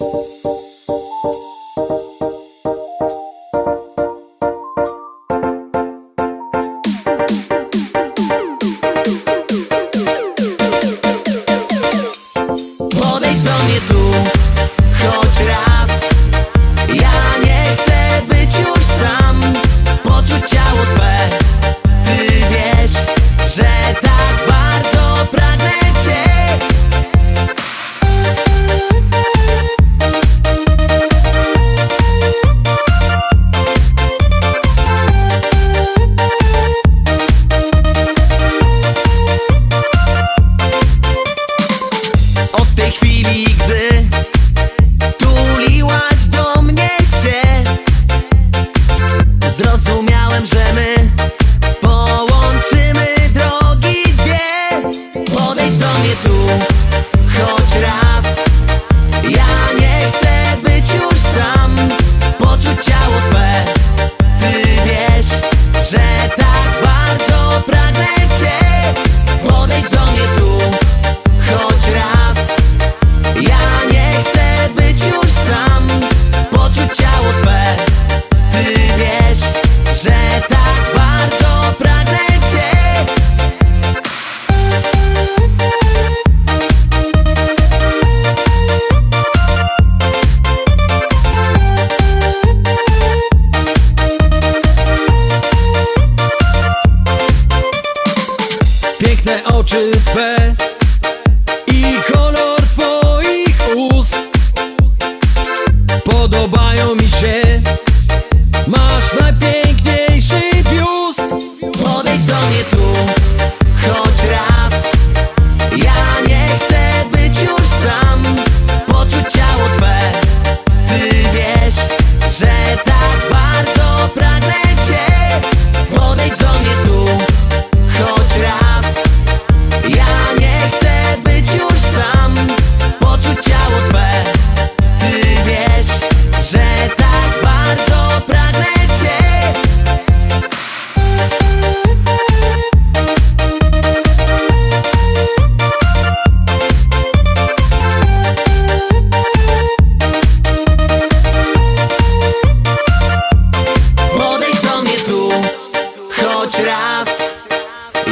you to bed.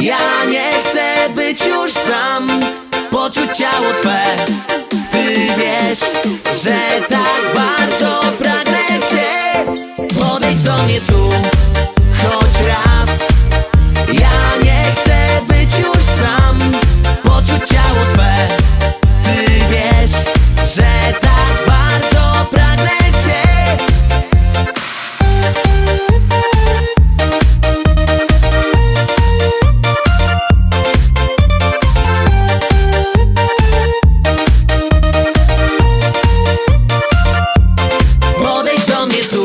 Ja nie chcę być już sam. Poczuć ciało Twe. Ty wiesz, że tak promise